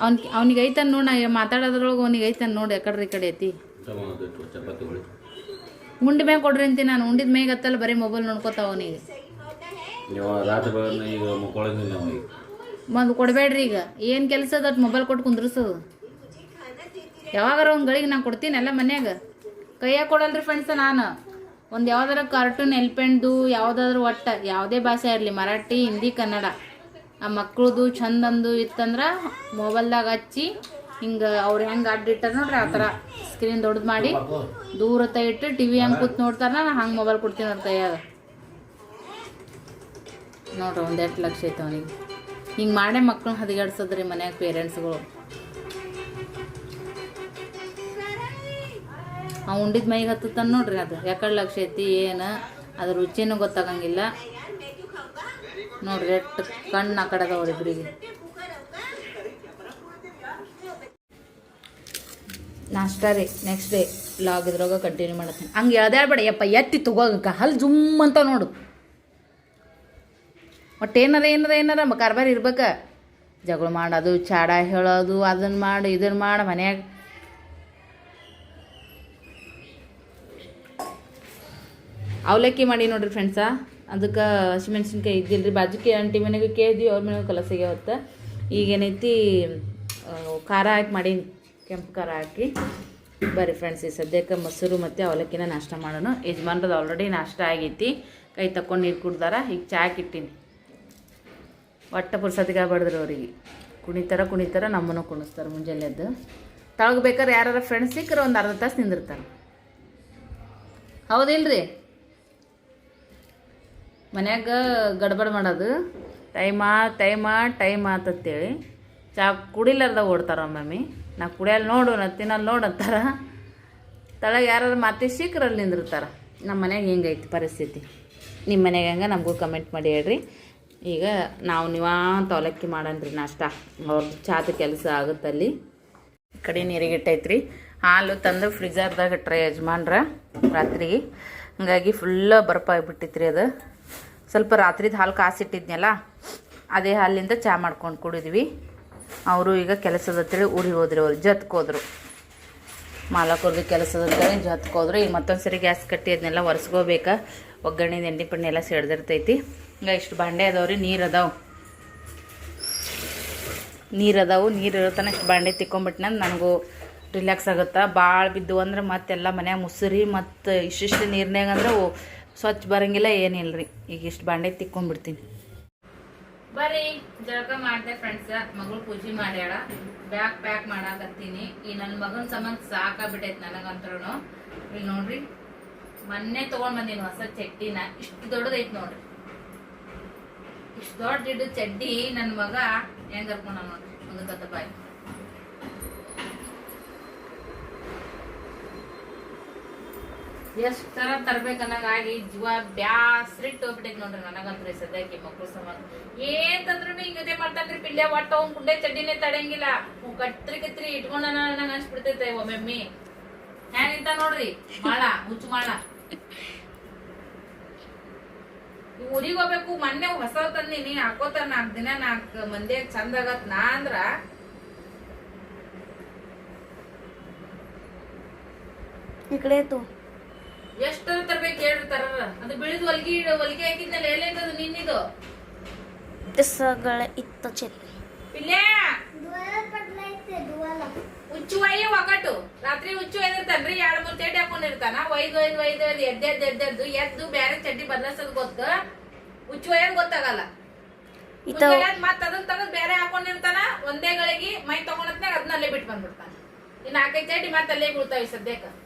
ಅವ್ನಿಗೆ ಅವ್ನಿಗೆ ಐತನ್ ನೋಡ ಮಾತಾಡೋದ್ರೊಳಗೆ ಅವ್ನಿಗೆ ಐತನ್ ನೋಡಿ ಆ ಕಡೆ ಐತಿ. ಚಪಾತಿಗಳು ಉಂಡಿ ಮ್ಯಾಗ ಕೊಡ್ರಿ ಅಂತೀನಿ ನಾನು. ಉಂಡಿದ ಮ್ಯಾಗ ಹತ್ತಲ್ಲ ಬರೀ ಮೊಬೈಲ್ ನೋಡ್ಕೊತ ಅವನಿಗೆ ರಾತ್ರಿ ಬೆಳಗ್ಗೆ ಈಗ ಒಂದು ಕೊಡಬೇಡ್ರಿ ಈಗ. ಏನು ಕೆಲಸ ಅದ ಮೊಬೈಲ್ ಕೊಟ್ಟು ಕುಂದ್ರಿಸೋದು. ಯಾವಾಗಾರ ಒಂದು ಗಳಿಗೆ ನಾನು ಕೊಡ್ತೀನಿ ಎಲ್ಲ ಮನ್ಯಾಗ. ಕೈಯಾಗ ಕೊಡಲ್ರಿ ಫ್ರೆಂಡ್ಸ ನಾನು. ಒಂದು ಯಾವ್ದಾರ ಕಾರ್ಟೂನ್ ಎಲ್ಪೆಂಡ್ದು ಯಾವುದಾದ್ರೂ ಒಟ್ಟ. ಯಾವುದೇ ಭಾಷೆ ಇರಲಿ ಮರಾಠಿ ಹಿಂದಿ ಕನ್ನಡ. ಆ ಮಕ್ಳದು ಚಂದಂದು ಇತ್ತಂದ್ರೆ ಮೊಬೈಲ್ದಾಗ ಹಚ್ಚಿ ಹಿಂಗೆ ಅವ್ರು ಹೆಂಗೆ ಅಡ್ಡಿಟ್ಟಾರ ನೋಡ್ರಿ ಆ ಥರ ಸ್ಕ್ರೀನ್ ದೊಡ್ಡದು ಮಾಡಿ ದೂರ ತ ಇಟ್ಟು ಟಿ ವಿ ಹೆಂಗೆ ಕೂತ್ ನೋಡ್ತಾರ ನಾನು ಹಂಗೆ ಮೊಬೈಲ್ ಕೊಡ್ತೀನಿ ಅಂತ ಯಾವ ನೋಡ್ರಿ ಒಂದು ಲಕ್ಷ ಐತೆ ಅವನಿಗೆ. ಹಿಂಗೆ ಮಾಡೇ ಮಕ್ಳನ್ನ ಹದಿಗಾಡ್ಸದ್ರಿ ಮನ್ಯಾಗ ಪೇರೆಂಟ್ಸ್ಗಳು ಅವ್ ಉಂಡಿದ ಮೈಗೆ ಹತ್ತತಾನ ನೋಡ್ರಿ ಅದು. ಯಾಕಡೆ ಲಕ್ಷ ಐತಿ, ಏನು ಅದ್ರ ರುಚಿನೂ ಗೊತ್ತಾಗಂಗಿಲ್ಲ. ನೋಡ್ರಿ ಎಷ್ಟು ಕಣ್ಣು ಆ ಕಡೆ ನಾಷ್ಟ ರೀ ನೆಕ್ಸ್ಟ್ ಡೇ ಲಾಗ್ ಇದ್ರಾಗ ಕಂಟಿನ್ಯೂ ಮಾಡತ್ತೀನಿ. ಹಂಗೆ ಹೇಳ್ದಾಡ್ಬೇಡ ಯಪ್ಪ, ಎತ್ತಿ ತಗೋಕ ಹಲ್ ಜುಮ್ ಅಂತ ನೋಡು. ಒಟ್ಟು ಏನಾರ ಏನಾರ ಏನಾರ ಕಾರ್ಬಾರ್ ಇರ್ಬೇಕ. ಜಗಳ ಮಾಡೋದು, ಚಾಡ ಹೇಳೋದು ಅದನ್ನು ಮಾಡು ಇದನ್ನು ಮಾಡು, ಮನ್ಯಾಗ. ಅವಲಕ್ಕಿ ಮಾಡಿ ನೋಡ್ರಿ ಫ್ರೆಂಡ್ಸ ಅದಕ್ಕೆ ಹಸಿಮೆಣ್ಸಿನ್ಕಾಯಿ ಇದ್ದಿಲ್ಲ ರೀ ಬಾಜುಕಿ ಆಂಟಿ ಮನೆಗೆ ಕೇಳಿದ್ವಿ, ಅವ್ರ ಮನೆಗೆ ಕಲಸಿಗೆ ಹೊತ್ತ ಈಗೇನೈತಿ ಖಾರ ಹಾಕಿ ಮಾಡೀನಿ. ಕೆಂಪು ಖಾರ ಹಾಕಿ. ಬರ್ರಿ ಫ್ರೆಂಡ್ಸ್ ಈ ಸದ್ಯಕ್ಕೆ ಮೊಸರು ಮತ್ತು ಅವಲಕ್ಕಿನ ನಾಷ್ಟ ಮಾಡೋಣ. ಯಜಮಾನ್ರದ್ದು ಆಲ್ರೆಡಿ ನಾಷ್ಟ ಆಗೈತಿ. ಕೈ ತಕೊಂಡು ನೀರು ಕುಡ್ದಾರ, ಈಗ ಚಾಕ್ ಇಟ್ಟಿನಿ ಒಟ್ಟ ಪುರ್ಸತಿಗೆ ಆಗಬಾರ್ದ್ರಿ ಅವ್ರಿಗೆ. ಕುಣಿತಾರ ಕುಣಿತಾರ ನಮ್ಮನ್ನು ಕುಣಿಸ್ತಾರೆ ಮುಂಜಾನೆ ಎದ್ದು. ತಳಗ್ ಬೇಕಾದ್ರೆ ಯಾರ ಫ್ರೆಂಡ್ಸ್ ಸಿಕ್ಕರೆ ಒಂದು ಅರ್ಧ ತಾಸು ನಿಂದಿರ್ತಾರೆ. ಹೌದಿಲ್ರಿ? ಮನ್ಯಾಗ ಗಡ್ಬಡ್ ಮಾಡೋದು. ಟೈಮಾ ಟೈಮಾ ಟೈಮ್ ಆತಂತೇಳಿ ಚಾ ಕುಡಿಲಾರ್ದ ಓಡ್ತಾರೆ ಒಮ್ಮೊಮ್ಮೆ. ನಾ ಕುಡಿಯಲ್ಲಿ ನೋಡು, ನಾ ತಿನ್ನಲ್ಲಿ ನೋಡು ಅಂತಾರ. ತಳಗೆ ಯಾರು ಮಾತಿ ಸಿಕ್ಕರಲ್ಲಿ ನಿಂದಿರ್ತಾರೆ. ನಮ್ಮ ಮನೆಯಾಗ ಹೆಂಗೈತಿ ಪರಿಸ್ಥಿತಿ? ನಿಮ್ಮ ಮನೆಗೆ ಹೆಂಗೆ ನಮಗೂ ಕಮೆಂಟ್ ಮಾಡಿ ಹೇಳ್ರಿ. ಈಗ ನಾವು ನಿವಾಂತ ಅವಲಕ್ಕಿ ಮಾಡನ್ರಿ ನಾಷ್ಟ. ಅವ್ರದ್ದು ಚಾದ ಕೆಲಸ ಆಗುತ್ತಲ್ಲಿ ಈ ಕಡೆ ನೀರಿಗೆ ಇಟ್ಟೈತ್ರಿ. ಹಾಲು ತಂದು ಫ್ರಿಜರ್ದಾಗ ಇಟ್ರೆ ಯಜಮಾನ್ರ ರಾತ್ರಿಗೆ. ಹಂಗಾಗಿ ಫುಲ್ಲ ಬರ್ಪ ಆಗಿಬಿಟ್ಟಿತ್ರಿ ಅದು. ಸ್ವಲ್ಪ ರಾತ್ರಿದ ಹಾಲು ಕಾಸಿಟ್ಟಿದ್ನಲ್ಲ ಅದೇ ಹಾಲಿಂದ ಚಹಾ ಮಾಡ್ಕೊಂಡು ಕುಡಿದ್ವಿ. ಅವರು ಈಗ ಕೆಲಸದ ಹತ್ತಿರ ಊರಿಗೆ ಹೋದ್ರಿ, ಅವ್ರು ಜತ್ಕೋದ್ರು ಮಾಲಕವ್ರದ್ದು ಕೆಲಸದ ಅಂತೇಳಿ ಜತ್ಕೋದ್ರು ಈಗ ಮತ್ತೊಂದು ಸರಿ ಗ್ಯಾಸ್ ಕಟ್ಟಿ ಅದನ್ನೆಲ್ಲ ಒರೆಸ್ಕೋಬೇಕಾ. ಒಗ್ಗರಣೆ ಎಣ್ಣೆ ಪಣ್ಣೆ ಎಲ್ಲ ಸೇಡ್ದಿರ್ತೈತಿ ಈಗ ಇಷ್ಟು ಬಾಂಡೆ ಅದಾವ್ರಿ ನೀರು ಅದಾವೆ. ನೀರು ಅದಾವು, ನೀರು ಇರತನ ಇಷ್ಟು ಬಾಂಡೆ ತಿಕ್ಕೊಂಬಿಟ್ನ ನನಗೂ ರಿಲ್ಯಾಕ್ಸ್ ಆಗುತ್ತೆ. ಭಾಳ ಬಿದ್ದು ಅಂದ್ರೆ ಮತ್ತೆಲ್ಲ ಮನ್ಯಾಗ ಮುಸುರಿ ಮತ್ತು ಇಷ್ಟಿಷ್ಟು ನೀರಿನಾಗ ಅಂದ್ರೆ ಸ್ವಚ್ಛ ಬರಂಗಿಲ್ಲ ಏನಿಲ್ಲ ರೀ ಈಗ ಇಷ್ಟು ಬಾಂಡೆ ತಿಕ್ಕೊಂಬಿಡ್ತೀನಿ. ಬರ್ರಿ, ಜಳಕ ಮಾಡ್ದೆ ಫ್ರೆಂಡ್ಸ್ ಮಗಳು ಪೂಜೆ ಮಾಡ್ಯಾಳ. Bag pack ಮಾಡಾಕತ್ತೀನಿ. ಈ ನನ್ನ ಮಗನ ಸಂಬಂಧ ಸಾಕಾಗ್ಬಿಟ್ಟೈತೆ ನನಗಂತ್ರೂ ಇಲ್ಲಿ ನೋಡ್ರಿ, ಮೊನ್ನೆ ತಗೊಂಡ್ ಬಂದೀನಿ ಹೊಸ ಚಡ್ಡಿನ. ಇಷ್ಟು ದೊಡ್ಡದೈತಿ ನೋಡ್ರಿ. ಇಷ್ಟು ದೊಡ್ಡ ದೊಡ್ಡ ಚಡ್ಡಿ ನನ್ನ ಮಗ ಹೆಂಗ್ ಕರ್ಕೊಂಡ ನೋಡ್ರಿ ಒಂದು ಕತ್ತ ಬಾಯಿ. ಎಷ್ಟು ತರ ತರ್ಬೇಕನ್ನಂಗಾಗಿ ಜೀವ ಬ್ಯಾಸ್ರಿಟ್ಟು ಹೋಗ್ಬಿಟ್ಟೈತೆ ನೋಡ್ರಿ ನನಗಂತ್ರಿ ಸದ್ಯಕ್ಕೆ ಮಕ್ಳು ಸಮಾಜ. ಏನ್ ತಂದ್ರು ಹಿಂಗದೇ ಮಾಡ್ತಾನ್ರಿ ಪಿಲ್ಯ ಒಟ್ಟ ಅವ್ನ ಗುಂಡೆ ಚಡ್ಡಿನೇ ತಡೆಯಂಗಿಲ್ಲ. ಕತ್ರಿ ಕತ್ರಿ ಇಟ್ಕೊಂಡ ನಂಗೆ ಅನ್ಸ್ಬಿಡ್ತೈತೆ ಒಮ್ಮೆಮ್ಮಿ. ಹ್ಯಾಂಗಿಂತ ನೋಡ್ರಿ? ಮಾಳ ಹುಚ್ಚು ಮಾಳ. ಊರಿಗೆ ಹೋಗ್ಬೇಕು, ಮೊನ್ನೆ ಹೊಸ ತಂದಿನಿ, ಹಾಕೋತಾರ ನಾಲ್ಕು ದಿನ ನಾಲ್ಕು ಮಂದಿ ಚಂದ ಆಗತ್ ನಾ ಅಂದ್ರ. ಇಕಡೆ ತೋ ಎಷ್ಟು ತರಬೇಕು ಹೇಳಿರ್ತಾರ ಅದು ಬಿಳಿದು ಹೊಲಿಗೆ ಹೊಲಿಗೆ ಹಾಕಿದ್ನಲ್ಲ ಎಲ್ಲೇಂತದ ನಿನ್ನಿದು? ಸಗಳ ಇತ್ತ ಚೆಲ್ಲಿ. ಹುಚ್ಚು ಒಯ್ಯಿ ಒಗಟು. ರಾತ್ರಿ ಹುಚ್ಚು ಒಯ್ದಿರ್ತಾನ್ರಿ ಎರಡ್ ಮೂರ್ ಚಡ್ಡಿ ಹಾಕೊಂಡಿರ್ತಾನ ಒಯ್ದು ಒಯ್ದು ಒಯ್ದು ಒಯ್ದು ಎದ್ದೆ ಎದ್ದೆ ಎದ್ದು ಬೇರೆ ಚಡ್ಡಿ ಬದಲಾಸದ್ ಗೊತ್ತು. ಹುಚ್ಚು ಒಯ್ಯದ್ ಗೊತ್ತಾಗಲ್ಲ. ಮತ್ತ ಅದನ್ನ ತಗದ್ ಬೇರೆ ಹಾಕೊಂಡಿರ್ತಾನ ಒಂದೇ ಗಳಿಗೆ ಮೈ ತಗೊಂಡ್ ಅದನ್ನ ಅಲ್ಲೇ ಬಿಟ್ಟು ಬಂದ್ಬಿಡ್ತಾನ. ಇನ್ನ ನಾಲ್ಕೈದು ಚಡ್ಡಿ ಮತ್ತೆ ಅಲ್ಲೇ ಬೀಳ್ತಾವೆ ಸದ್ಯಕ್ಕೆ.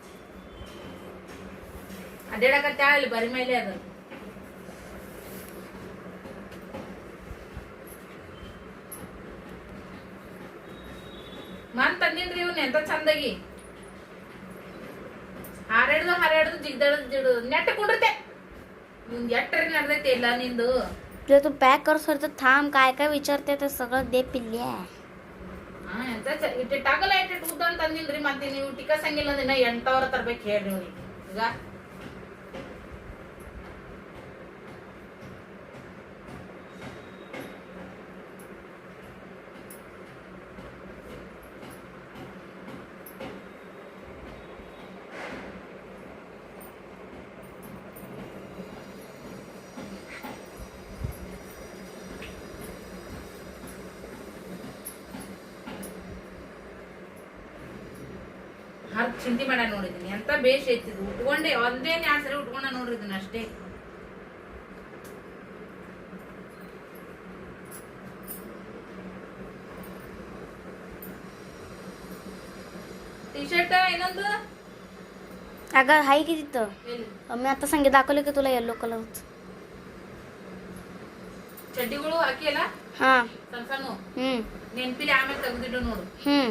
ಅಡ್ಡಾಡಕತ್ತಾಳ ಇಲ್ಲಿ ಬರಿ ಮೇಲೆ ಅದು ಮನ್ ತಂದಿನ್ರಿ ಇವ್ನ ಎಂತ ಚಂದಾಗಿ ಹಾರಾಡ್ದು ಹಾರಾಡ್ದು ಜಿಗ್ದಾಡ್ದು ಜಿಡು ನೆಟ್ಟ ಕುಂಡ್ರತೆ ನಿಂದ್ ಎಟ್ಟರಿ ನಡ್ದೈತಿ ಇಲ್ಲ ನಿಂದು जे तू पॅक कर सर तर थांब काय काय विचारते ते सगळं दे पिल्ल्या ಹಾ ಎಂತ ಚ- ಇಟ್ಟಿಟ್ಟಾಗಲ್ಲ ಇಟ್ಟಿಟ್ಟು ಉದ್ದ ಅಂತ ಅಂದಿಲ್ರಿ ಮತ್ತೆ ನೀವು ಟಿಕ್ಕ ಸಂಗಿಲ್ಲ ದಿನ ಎಂಟವರ ತರ್ಬೇಕು ಹೇಳ್ರಿ ಅವ್ರಿಗೆ ಈಗ ಹರ್ ಚಿಂತೆ ಮಾಡ ನೋಡಿದೀನಿ ಎಂತ ಬೇಷ್ ಐತಿದ್ ಉಟ್ಕೊಂಡೆ ಒಂದೇನ್ ಎರಡ್ ಸರಿ ಉಟ್ಕೊಂಡ ನೋಡ್ರಿ ಇದನ್ನ ಅಷ್ಟೇ ಟಿ ಶರ್ಟ್ ಇನ್ನೊಂದು अगं हाय की तिथं ಎಲ್ಲಿ? मी आता संगीत दाखवलं की तुला येलो कलरच ಚಡ್ಡಿಗಳು ಹಾಕಿಯಲ್ಲ हा ಸಣ್ಣ ಸಣ್ಣ हम्म ನೆನ್ಪಿಲಿ ಆಮೇಲೆ ತೆಗ್ದಿಟ್ಟು ನೋಡು हम्म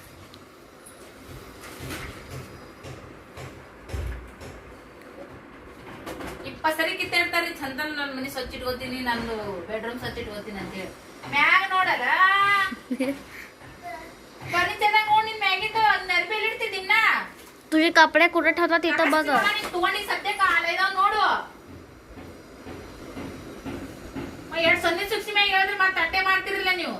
ಸರಿ ಕಿತ್ತಿಡ್ತಾರಿ ಚಂದನ ನನ್ನ ಮನೆ ಸ್ವಚ್ಛ ಇಟ್ಕೋತೀನಿ ನಂದು ಬೆಡ್ರೂಮ್ ಸ್ವಚ್ಛ ಇಟ್ಕೋತೀನಿ ಅಂತೇಳಿ ಮ್ಯಾಗ ನೋಡಲ್ಲ ಫರ್ನಿಚರ್ದಾಗ ನೋಡ್ ನಿನ್ ಮ್ಯಾಗಿಂದ ನರ್ಬೇಲಿ ಇಡ್ತಿದ್ದೀನ तुझे कपडे कुठे ठेवतात तिथं बघ ತಗೊಂಡಿ ಸದ್ಯಕ್ಕೆ ಆಲೈದಾವ್ ನೋಡು ಮ, ಎರಡ್ ಸೊನ್ನೆ ಸುಕ್ಸಿ ಮ್ಯಾಗ ಹೇಳಿದ್ರೆ ಮತ್ತೆ ಅಟ್ಟೆ ಮಾಡ್ತಿರಲಿಲ್ಲ ನೀವು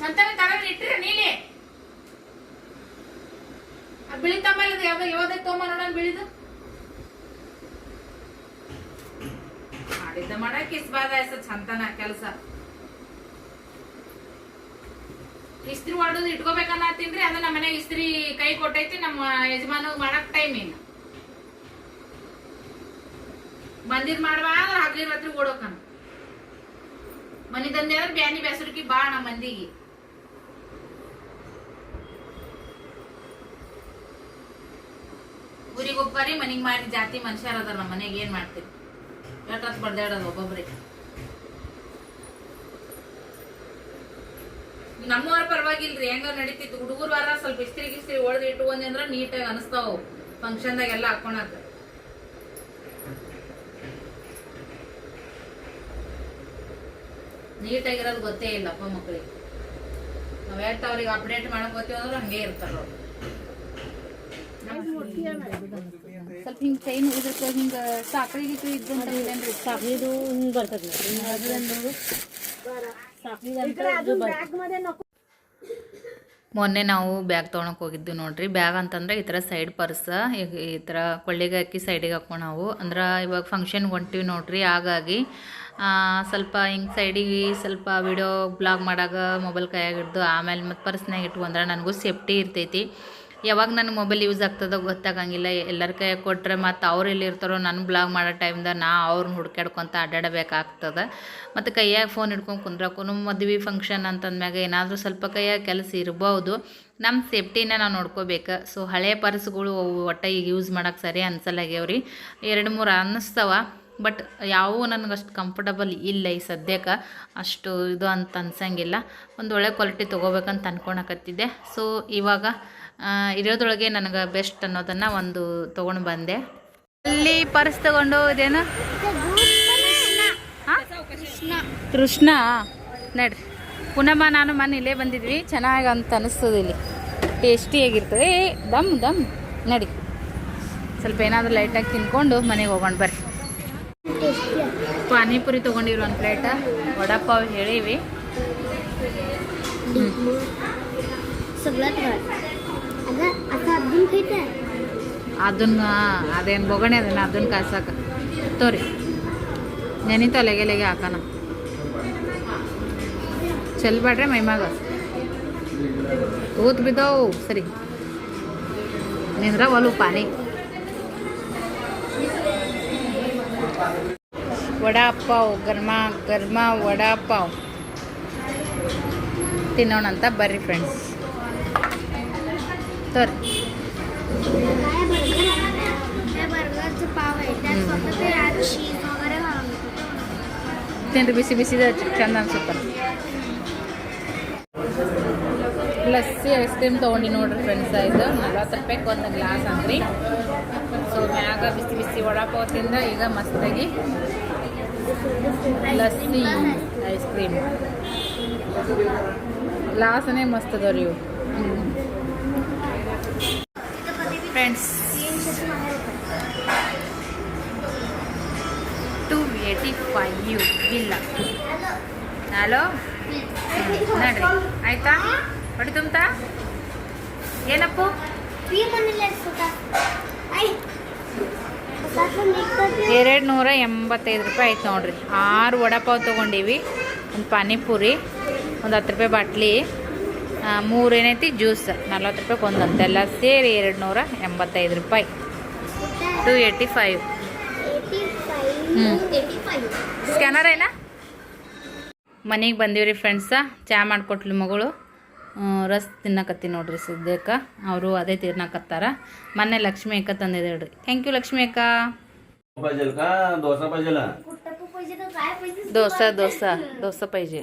ಚಂತನ ತಗೊಂಡ್ ಇಟ್ರಿ ನೀಲಿ ಬಿಳಿ ತಮ್ಮಲ್ಲಿ ಯಾವ್ದು ಯಾವ್ದೇ ತೋಮ ನೋಡೋಣ ಬಿಳಿದು. ಮಾಡಿದ್ದ ಮಾಡಕ್ ಇಸ್ಬಾರ್ದ ಚಂತನ ಕೆಲಸ. ಇಸ್ತ್ರಿ ಹೊಡೋದು ಇಟ್ಕೋಬೇಕನ್ನತ್ತೀನ್ರಿ ಅದು ನಮ್ಮ ಮನೆಗೆ ಇಸ್ತ್ರಿ ಕೈ ಕೊಟ್ಟೈತಿ, ನಮ್ಮ ಯಜಮಾನ ಮಾಡಕ್ ಟೈಮ್ ಏನು ಬಂದಿದ್ ಮಾಡ್ಬಾ ಅಂದ್ರೆ ಹಗ್ಲಿ ರಾತ್ರಿ ಓಡೋಕನ್. ಮನೆ ಬ್ಯಾನಿ ಬೆಸರಿಕಿ ಬಾ ನಮ್ಮ ಮಂದಿಗೆ. ಕುರಿಗೊಬ್ಬರಿ ಮನೆಗೆ ಮಾಡಿ ಜಾತಿ ಮನುಷ್ಯರ ಅದಾರ, ನಮ್ಮ ಮನೆಗೆ ಏನು ಮಾಡ್ತೀರಿ? ಎಟ್ರತ್ ಬಡ್ದಾಡೋದು ಒಬ್ಬೊಬ್ರಿಗೆ. ನಮ್ಮವ್ರ ಪರವಾಗಿಲ್ರಿ, ಹೆಂಗ ನಡೀತಿತ್ತು. ಹುಡುಗರು ವಾರ ಸ್ವಲ್ಪ ಇಸ್ತ್ರಿ ಗಿಸ್ತ್ರಿ ಒಳದ್ ಅನಸ್ತಾವ್ ಅಂದ್ರ ನೀಟಾಗಿ ಅನಿಸ್ತಾವ ಫಂಕ್ಷನ್ದಾಗೆಲ್ಲ ನೀಟ್ ಆಗಿರೋದು ಗೊತ್ತೇ ಇಲ್ಲಪ್ಪ ಮಕ್ಳಿಗೆ. ನಾವ್ ಎಷ್ಟು ಅವ್ರಿಗೆ ಅಪ್ಡೇಟ್ ಮಾಡಕ್ ಗೊತ್ತೀವಿ ಅಂದ್ರೆ ಹಂಗೆ ಇರ್ತಾರ ಅವ್ರು. ಸ್ವಲ್ಪ ಹಿಂಗೆ ಚೈನ್ ಇದಕ್ಕೆ ಹಿಂಗೆ ಸಾಕಳಿ ಗೀಕಳಿ ಇದ್ದು ಹಿಂಗೆ ಬರ್ತದೆ ಮೊನ್ನೆ ನಾವು ಬ್ಯಾಗ್ ತೊಗೊಳಕ್ ಹೋಗಿದ್ದು ನೋಡ್ರಿ. ಬ್ಯಾಗ್ ಅಂತಂದ್ರೆ ಈ ಥರ ಸೈಡ್ ಪರ್ಸ್ ಈ ಥರ ಕೊಳ್ಳಿಗೆ ಹಾಕಿ ಸೈಡಿಗೆ ಹಾಕೊಂಡು ನಾವು. ಅಂದ್ರೆ ಇವಾಗ ಫಂಕ್ಷನ್ಗೆ ಹೊಂಟಿವಿ ನೋಡ್ರಿ. ಹಾಗಾಗಿ ಸ್ವಲ್ಪ ಹಿಂಗೆ ಸೈಡಿಗೆ ಸ್ವಲ್ಪ ವಿಡಿಯೋ ಬ್ಲಾಗ್ ಮಾಡಾಗ ಮೊಬೈಲ್ ಕೈಯಾಗಿಡ್ದು ಆಮೇಲೆ ಮತ್ತು ಪರ್ಸ್ನಾಗ ಇಟ್ಕೊಂಡ್ರೆ ನನಗೂ ಸೇಫ್ಟಿ ಇರ್ತೈತಿ. ಯಾವಾಗ ನನ್ನ ಮೊಬೈಲ್ ಯೂಸ್ ಆಗ್ತದೋ ಗೊತ್ತಾಗಂಗಿಲ್ಲ. ಎಲ್ಲರ ಕೈ ಕೊಟ್ಟರೆ ಮತ್ತು ಅವ್ರು ಎಲ್ಲಿರ್ತಾರೋ ನನ್ನ ಬ್ಲಾಗ್ ಮಾಡೋ ಟೈಮ್ದಾಗ ನಾ ಅವ್ರನ್ನ ಹುಡ್ಕ್ಯಾಡ್ಕೊತ ಅಡ್ಡಾಡಬೇಕಾಗ್ತದೆ ಮತ್ತು ಕೈಯಾಗ ಫೋನ್ ಹಿಡ್ಕೊಂಡು ಕುಂದ್ರಕ್ಕೂ ಮದುವೆ ಫಂಕ್ಷನ್ ಅಂತಂದ್ಮ್ಯಾಗ ಏನಾದರೂ ಸ್ವಲ್ಪ ಕೈಯಾಗ ಕೆಲಸ ಇರ್ಬೋದು. ನಮ್ಮ ಸೇಫ್ಟಿನ ನಾವು ನೋಡ್ಕೋಬೇಕು. ಸೊ ಹಳೆ ಪರ್ಸ್ಗಳು ಅವು ಒಟ್ಟು ಈಗ ಯೂಸ್ ಮಾಡೋಕೆ ಸರಿ ಅನ್ಸಲ್ಲಾಗ್ಯಾವ್ರಿ ಎರಡು ಮೂರು ಅನ್ನಿಸ್ತವ ಬಟ್ ಯಾವೂ ನನಗೆ ಅಷ್ಟು ಕಂಫರ್ಟಬಲ್ ಇಲ್ಲ ಈ ಸದ್ಯಕ್ಕೆ ಅಷ್ಟು ಇದು ಅಂತ ಅನ್ಸಂಗಿಲ್ಲ. ಒಂದು ಒಳ್ಳೆ ಕ್ವಾಲಿಟಿ ತೊಗೋಬೇಕಂತ ಅನ್ಕೊಳಕತ್ತಿದ್ದೆ ಸೊ ಇವಾಗ ಇರೋದ್ರೊಳಗೆ ನನಗೆ ಬೆಸ್ಟ್ ಅನ್ನೋದನ್ನು ಒಂದು ತೊಗೊಂಡು ಬಂದೆ. ಅಲ್ಲಿ ಪರ್ಸ್ ತಗೊಂಡು ಇದೇನು? ಕೃಷ್ಣ. ನಡ್ರಿ. ಪುನಃ ನಾನು ಮನೆ ಇಲ್ಲೇ ಬಂದಿದ್ವಿ. ಚೆನ್ನಾಗಿ ಅಂತ ಅನಿಸ್ತದೆ ಇಲ್ಲಿ. ಟೇಸ್ಟಿಯಾಗಿರ್ತದೆ ದಮ್ ದಮ್. ನಡಿ. ಸ್ವಲ್ಪ ಏನಾದರೂ ಲೈಟಾಗಿ ತಿನ್ಕೊಂಡು ಮನೆಗೆ ಹೋಗೋಣ, ಬರ್ರಿ. ಪಾನಿಪುರಿ ತಗೊಂಡಿರೋ ಒಂದು ಪ್ಲೇಟ ವಡಾಪಾವ್ ಹೇಳಿವಿ. ಅದನ್ನ, ಅದೇನು ಬೊಗಣೆ ಅದನ್ನ ಅದನ್ನ ಕಾಯ್ಸಾಕ. ತೋರಿ ನೆನಿತ ಲೆಗೆ ಹಾಕೋಣ. ಚೆಲ್ಬೇಡ್ರೆ ಮೈಮಾಗ ಊತ್ ಬಿದ್ದವು, ಸರಿ. ನಿಂದ್ರ ಒಲು ಪಾನಿ ವಡಾಪಾವ್, ಗರ್ಮ ಗರ್ಮ ವಡಾಪಾವ್. ತಿನ್ನೋಣಂತ ಬರ್ರಿ ಫ್ರೆಂಡ್ಸ್ तर ತಿಂದು ಬಿಸಿ ಬಿಸಿ ಚಂದ ಅನ್ಸುತ್ತೆ ಲಸ್ಸಿ ಐಸ್ ಕ್ರೀಮ್ ತೊಗೊಂಡು ನೋಡ್ರಿ ಫ್ರೆಂಡ್ಸ್ ಇದು ನಲ್ವತ್ತು ರೂಪಾಯಿಗೆ ಒಂದು ಗ್ಲಾಸ್ ಅಂದ್ರಿ ಸೊ ಮ್ಯಾಗ ಬಿಸಿ ಬಿಸಿ ವಡಾಪಾವ್ದಿಂದ ಈಗ ಮಸ್ತಾಗಿ ಲಸ್ಸಿ ಐಸ್ ಕ್ರೀಮ್ ಗ್ಲಾಸನೇ ಮಸ್ತ್ ಅದಾವ್ರಿ ಇವು ఫ్రెండ్స్ టూ ఎయిటీ ఫైవ్ బిల్ల ಹಲೋ ನೋಡ್ರಿ ಆಯ್ತಾ ಹೊಡಿ ತುಂಬ ಏನಪ್ಪು ಎರಡು ನೂರ ಎಂಬತ್ತೈದು ರೂಪಾಯಿ ಆಯ್ತು ನೋಡ್ರಿ ಆರು ವಡಪಾವ್ ತೊಗೊಂಡೀವಿ ಒಂದು ಪಾನಿಪುರಿ ಒಂದು ಹತ್ತು ರೂಪಾಯಿ ಬಾಟ್ಲಿ ಮೂರು ಏನೈತಿ ಜ್ಯೂಸ್ ನಲ್ವತ್ತು ರೂಪಾಯಿ ಒಂದಂತೆಲ್ಲ ಸೇರಿ ಎರಡು ನೂರ ಎಂಬತ್ತೈದು ರೂಪಾಯಿ. ಟು ಏಯ್ಟಿ ಫೈವ್ ಹ್ಞೂ ಸ್ಕ್ಯಾನರ್ ಏನ? ಮನೆಗೆ ಬಂದೀವ್ರಿ ಫ್ರೆಂಡ್ಸ ಚಹಾ ಮಾಡಿಕೊಟ್ಲು ಮಗಳು. ರಸ್ ತಿನ್ನಕತ್ತಿ ನೋಡ್ರಿ ಸದ್ಯಕ್ಕ. ಅವರು ಅದೇ ತಿನ್ನಕತ್ತಾರ. ಮೊನ್ನೆ ಲಕ್ಷ್ಮೀ ಅಕ್ಕ ತಂದಿದ್ದೇಳ್ರಿ ಥ್ಯಾಂಕ್ ಯು ಲಕ್ಷ್ಮೀ ಅಕ್ಕ. ದೋಸೆ ದೋಸೆ ದೋಸೆ ಪೈಜೆ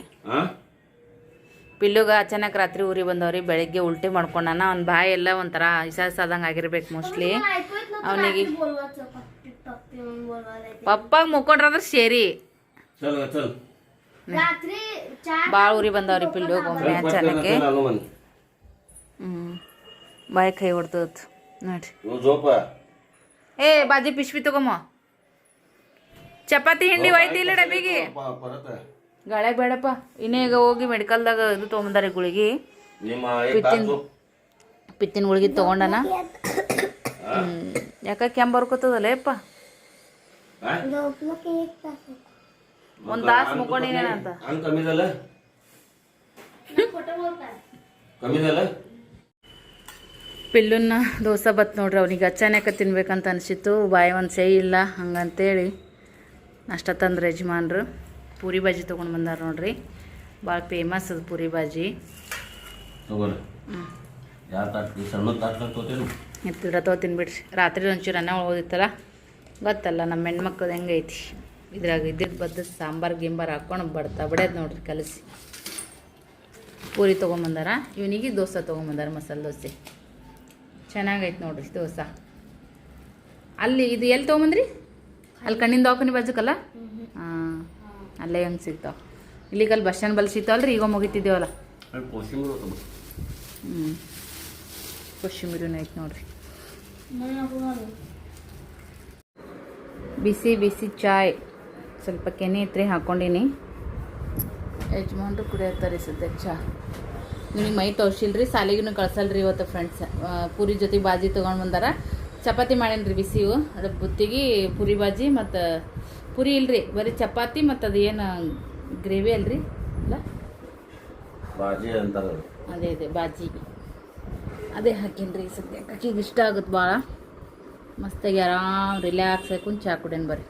ಪಿಲ್ಲುಗೆ ಅಚಾನಕ್ ರಾತ್ರಿ ಊರಿಗೆ ಬಂದವ್ರಿ ಬೆಳಗ್ಗೆ ಉಲ್ಟಿ ಮಾಡ್ಕೊಂಡಾನ. ಅವ್ನ ಬಾಯಿ ಎಲ್ಲ ಒಂಥರ ಹಿಸಾಯಿಸಾದಂಗೆ ಆಗಿರ್ಬೇಕು ಮೋಸ್ಟ್ಲಿ ಅವನಿಗೆ ಪಪ್ಪಾಗ ಮುಕ್ಕೊಂಡ್ರಂದ್ರೆ ಸೇರಿ ಭಾಳ ಊರಿಗೆ ಬಂದವ್ರಿ ಪಿಲ್ಲು ಒಮ್ಮೆ ಅಚಾನಕ್ಕೆ ಹ್ಞೂ ಬಾಯಿ ಕೈ ಹೊಡ್ತದ ನೋಡ್ರಿ. ಏ ಬಾಜಿ ಪಿಶ್ವಿ ತಗೊಮ್ಮ ಚಪಾತಿ ಹಿಂಡಿ ಒಯ್ತಿಲ್ಲ ಡಬ್ಬಿಗೆ. ಗಾಳೆ ಬೇಡಪ್ಪ. ಇನ್ನೇ ಈಗ ಹೋಗಿ ಮೆಡಿಕಲ್ದಾಗ ಇದು ತೊಗೊಂಬಂದಾರೆ ಗುಳಿಗೆ. ಪಿತ್ತಿನ ಪಿತ್ತಿನ ಗುಳಿಗೆ ತೊಗೊಂಡನ. ಯಾಕ ಕೆಮ್ಮ ಬರ್ಕೋತದಲ್ಲ ಯಪ್ಪ ಒಂದು ತಾಸು ಮುಕ್ಕೊಂಡಿನೇನಂತ ಪಿಲ್ಲುನ್ನ ದೋಸೆ ಬತ್ ನೋಡ್ರಿ ಅವ್ನಿಗೆ ಅಚ್ಚಾನ್ಯಾಕ ತಿನ್ಬೇಕಂತ ಅನಿಸಿತ್ತು. ಬಾಯಿ ಒಂದು ಸೇ ಇಲ್ಲ ಹಂಗಂತೇಳಿ. ಅಷ್ಟ ತಂದ್ರೆ ಯಜಮಾನ್ರು. ಪೂರಿ ಬಾಜಿ ತೊಗೊಂಡು ಬಂದಾರ ನೋಡ್ರಿ. ಭಾಳ ಫೇಮಸ್ ಅದು ಪೂರಿ ಬಾಜಿ ಎತ್ತಿಡ ತೊಗೋತೀನಿ ಬಿಡ್ರಿ. ರಾತ್ರಿ ಒಂಚೂರು ಅನ್ನ ಓದಿತ್ತಲ್ಲ ಗೊತ್ತಲ್ಲ ನಮ್ಮ ಹೆಣ್ಮಕ್ಳದ್ದು ಹೆಂಗೈತಿ ಇದ್ರಾಗ ಇದ್ದಿದ್ದು ಬದ್ದು ಸಾಂಬಾರು ಗಿಂಬರ್ ಹಾಕೊಂಡು ಬಡತಾ ಬಡ್ಯದು ನೋಡ್ರಿ ಕಲಸಿ. ಪೂರಿ ತೊಗೊಂಬಂದಾರ ಇವನಿಗೆ ದೋಸೆ ತೊಗೊಂಬಂದಾರ ಮಸಾಲೆ ದೋಸೆ. ಚೆನ್ನಾಗೈತೆ ನೋಡ್ರಿ ದೋಸೆ. ಅಲ್ಲಿ ಇದು ಎಲ್ಲಿ ತೊಗೊಂಬಂದ್ರಿ ಅಲ್ಲಿ ಕಣ್ಣಿಂದ ಹಾಕೋನಿ ಬಜಕಲ್ಲ? ಹಾಂ. ಅಲ್ಲೇ ಹೆಂಗೆ ಸಿಗ್ತಾವ? ಇಲ್ಲಿಗಲ್ಲಿ ಬಸ್ ಸ್ಟ್ಯಾಂಡ್ ಸಿಗ್ತಾವಲ್ಲ ಸಿಗ್ತಾವಲ್ರಿ ಈಗ ಮುಗಿತಿದ್ದೇವಲ್ಲ? ಹ್ಞೂ ಕೊಶಿಮಿರಿನ ಐತೆ ನೋಡ್ರಿ. ಬಿಸಿ ಬಿಸಿ ಚಾಯ್. ಸ್ವಲ್ಪ ಕೆನೆ ಐತ್ರಿ ಹಾಕ್ಕೊಂಡಿನಿ ಯಜಮಾನ್ರು ಕುಡಿಯತ್ತಾರೆ ಸದ್ಯ ಚಾ. ನಿಮಗೆ ಮೈ ತೋರಿಸಿಲ್ರಿ ಸಾಲಿಗೂ ಕಳ್ಸಲ್ರಿ ಇವತ್ತು ಫ್ರೆಂಡ್ಸ್ ಪೂರಿ ಜೊತೆ ಬಾಜಿ ತೊಗೊಂಡು ಬಂದಾರ. ಚಪಾತಿ ಮಾಡೀನಿ ರೀ ಬಿಸಿವು ಅದು ಬುತ್ತಿಗೆ ಪೂರಿ ಬಾಜಿ ಮತ್ತು ಪೂರಿ ಇಲ್ರಿ ಬರೀ ಚಪಾತಿ ಮತ್ತು ಅದು ಏನು ಗ್ರೇವಿ ಅಲ್ರಿ? ಅಲ್ಲ? ಬಾಜಿ ಅಂತಾರೆ ಅದು. ಅದೇ ಬಾಜಿ. ಅದೇ ಹಾಕೀನಿ ರೀ ಸದ್ಯಕ್ಕೆ. ಆಕಿಗೆ ಇಷ್ಟ ಆಗುತ್ತೆ ಭಾಳ ಮಸ್ತಾಗಿ ಆರಾಮ್ ರಿಲ್ಯಾಕ್ಸ್ ಹಾಕೊಂಡು ಚಾ ಕುಡಿಯೋಣ ಬರ್ರಿ.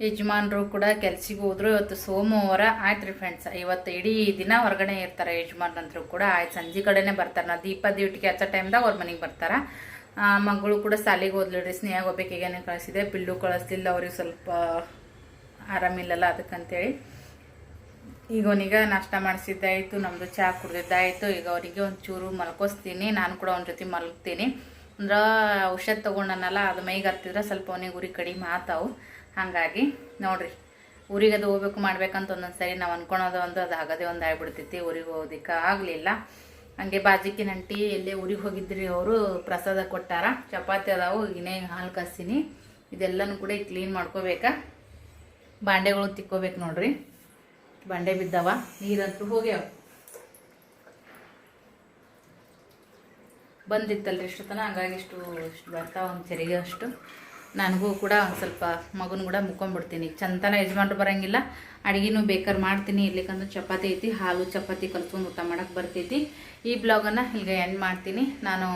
ಯಜಮಾನ್ರು ಕೂಡ ಕೆಲ್ಸಿಗೆ ಹೋದ್ರು ಇವತ್ತು ಸೋಮವಾರ. ಆಯ್ತು ರೀ ಫ್ರೆಂಡ್ಸ್ ಇವತ್ತು ಇಡೀ ದಿನ ಹೊರಗಡೆ ಇರ್ತಾರೆ ಯಜಮಾನ್ರಂತರು ಕೂಡ. ಆಯ್ತು ಸಂಜೆ ಕಡೆನೇ ಬರ್ತಾರೆ. ನಾ ದೀಪ ಡ್ಯೂಟಿಗೆ ಹಚ್ಚೋ ಟೈಮ್ದಾಗ ಅವ್ರ ಮನೆಗೆ ಬರ್ತಾರೆ. ಮಗಳು ಕೂಡ ಸಾಲಿಗೆ ಹೋದ್ಲು ರೀ ಸ್ನೇಹ ಹೋಗ್ಬೇಕೀಗೇನೆ ಕಳಿಸಿದೆ, ಬಿಲ್ಲು ಕಳಿಸ್ಲಿಲ್ಲ, ಅವ್ರಿಗೆ ಸ್ವಲ್ಪ ಆರಾಮಿಲ್ಲಲ್ಲ ಅದಕ್ಕಂತೇಳಿ. ಈಗ ಅವನಿಗೆ ನಾಷ್ಟ ಮಾಡಿಸಿದ್ದಾಯಿತು ನಮ್ಮದು ಚಹಾ ಕುಡ್ದಿದ್ದಾಯಿತು, ಈಗ ಅವರಿಗೆ ಒಂಚೂರು ಮಲ್ಕೋಸ್ತೀನಿ, ನಾನು ಕೂಡ ಅವನ ಜೊತೆ ಮಲಗ್ತೀನಿ. ಅಂದ್ರೆ ಔಷಧ ತೊಗೊಂಡನಲ್ಲ, ಅದು ಮೈಗೆ ಹತ್ತಿದ್ರೆ ಸ್ವಲ್ಪ ಅವನಿಗೆ ಉರಿ ಕಡಿಮೆ ಆತಾವು. ಹಾಗಾಗಿ ನೋಡ್ರಿ ಊರಿಗೆ ಅದು ಹೋಗ್ಬೇಕು ಮಾಡ್ಬೇಕಂತ ಒಂದೊಂದು ಸರಿ ನಾವು ಅನ್ಕೊಳೋದು ಒಂದು ಅದು ಆಗದೆ ಒಂದು ಆಗಿಬಿಡ್ತೈತಿ, ಊರಿಗೆ ಹೋಗೋದಕ್ಕೆ ಆಗಲಿಲ್ಲ. ಹಂಗೆ ಬಾಜಿಕಿ ಅಂಟಿ ಎಲ್ಲೇ ಊರಿಗೆ ಹೋಗಿದ್ರಿ ಅವರು, ಪ್ರಸಾದ ಕೊಟ್ಟಾರ. ಚಪಾತಿ ಅದಾವು, ಇನ್ನೇ ಹಾಲು ಕಾಸಿನಿ ಇದೆಲ್ಲನೂ ಕೂಡ ಕ್ಲೀನ್ ಮಾಡ್ಕೋಬೇಕಾ? ಬಾಂಡೆಗಳು ತಿಕ್ಕೋಬೇಕು ನೋಡ್ರಿ. ಬಾಂಡೆ ಬಿದ್ದಾವ, ನೀರಂತೂ ಹೋಗ್ಯಾವ. ಬಂದಿತ್ತಲ್ರಿ ಇಷ್ಟು ತನ ಹಂಗಾಗಿ ಇಷ್ಟು ಇಷ್ಟು ಬರ್ತಾವ ಒಂದು ಚೆರಿಗೆ ಅಷ್ಟು. ನನಗೂ ಕೂಡ ಒಂದು ಸ್ವಲ್ಪ ಮಗನ ಕೂಡ ಮುಕ್ಕೊಂಡ್ಬಿಡ್ತೀನಿ ಚಂತನ ಯಜಮಾನ್ರು ಬರೋಂಗಿಲ್ಲ. ಅಡುಗೆನೂ ಬೇಕಾದ್ರೆ ಮಾಡ್ತೀನಿ. ಇರ್ಲಿಕ್ಕಂದ್ರೆ ಚಪಾತಿ ಐತಿ. ಹಾಲು ಚಪಾತಿ ಕಲ್ತ್ಕೊಂಡು ಊಟ ಮಾಡಕ್ಕೆ ಬರ್ತೈತಿ. ಈ ಬ್ಲಾಗನ್ನು ಈಗ ಎಂಡ್ ಮಾಡ್ತೀನಿ. ನಾನು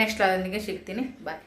ನೆಕ್ಸ್ಟ್ ಬ್ಲಾಗನಿಗೆ ಸಿಗ್ತೀನಿ. ಬಾಯ್